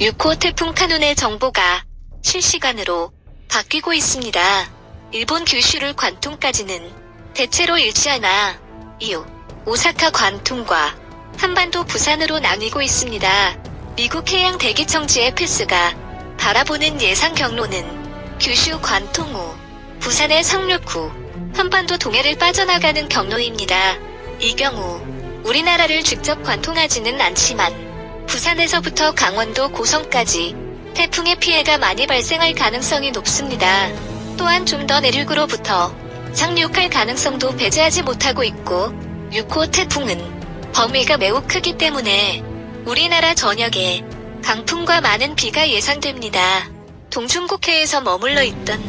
6호 태풍 카눈의 정보가 실시간으로 바뀌고 있습니다. 일본 규슈를 관통까지는 대체로 일치하나 이후 오사카 관통과 한반도 부산으로 나뉘고 있습니다. 미국 해양 대기청지의 패스가 바라보는 예상 경로는 규슈 관통 후 부산의 상륙 후 한반도 동해를 빠져나가는 경로입니다. 이 경우 우리나라를 직접 관통하지는 않지만 부산에서부터 강원도 고성까지 태풍의 피해가 많이 발생할 가능성이 높습니다. 또한 좀 더 내륙으로부터 상륙할 가능성도 배제하지 못하고 있고 6호 태풍은 범위가 매우 크기 때문에 우리나라 전역에 강풍과 많은 비가 예상됩니다. 동중국해에서 머물러 있던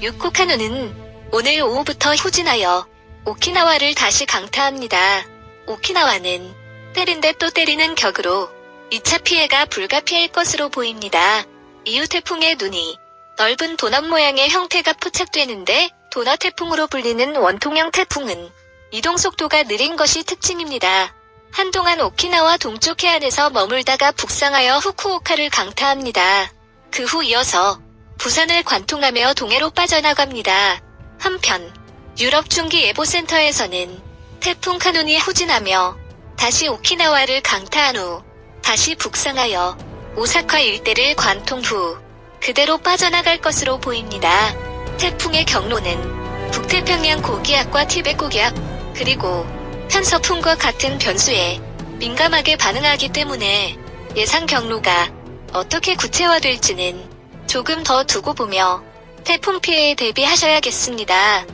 6호 카누는 오늘 오후부터 후진하여 오키나와를 다시 강타합니다. 오키나와는 때린데 또 때리는 격으로 2차 피해가 불가피할 것으로 보입니다. 이후 태풍의 눈이 넓은 도넛 모양의 형태가 포착되는데 도넛 태풍으로 불리는 원통형 태풍은 이동 속도가 느린 것이 특징입니다. 한동안 오키나와 동쪽 해안에서 머물다가 북상하여 후쿠오카를 강타합니다. 그 후 이어서 부산을 관통하며 동해로 빠져나갑니다. 한편 유럽 중기 예보센터에서는 태풍 카눈이 후진하며 다시 오키나와를 강타한 후 다시 북상하여 오사카 일대를 관통 후 그대로 빠져나갈 것으로 보입니다. 태풍의 경로는 북태평양 고기압과 티베트 고기압 그리고 편서풍과 같은 변수에 민감하게 반응하기 때문에 예상 경로가 어떻게 구체화될지는 조금 더 두고 보며 태풍 피해에 대비하셔야겠습니다.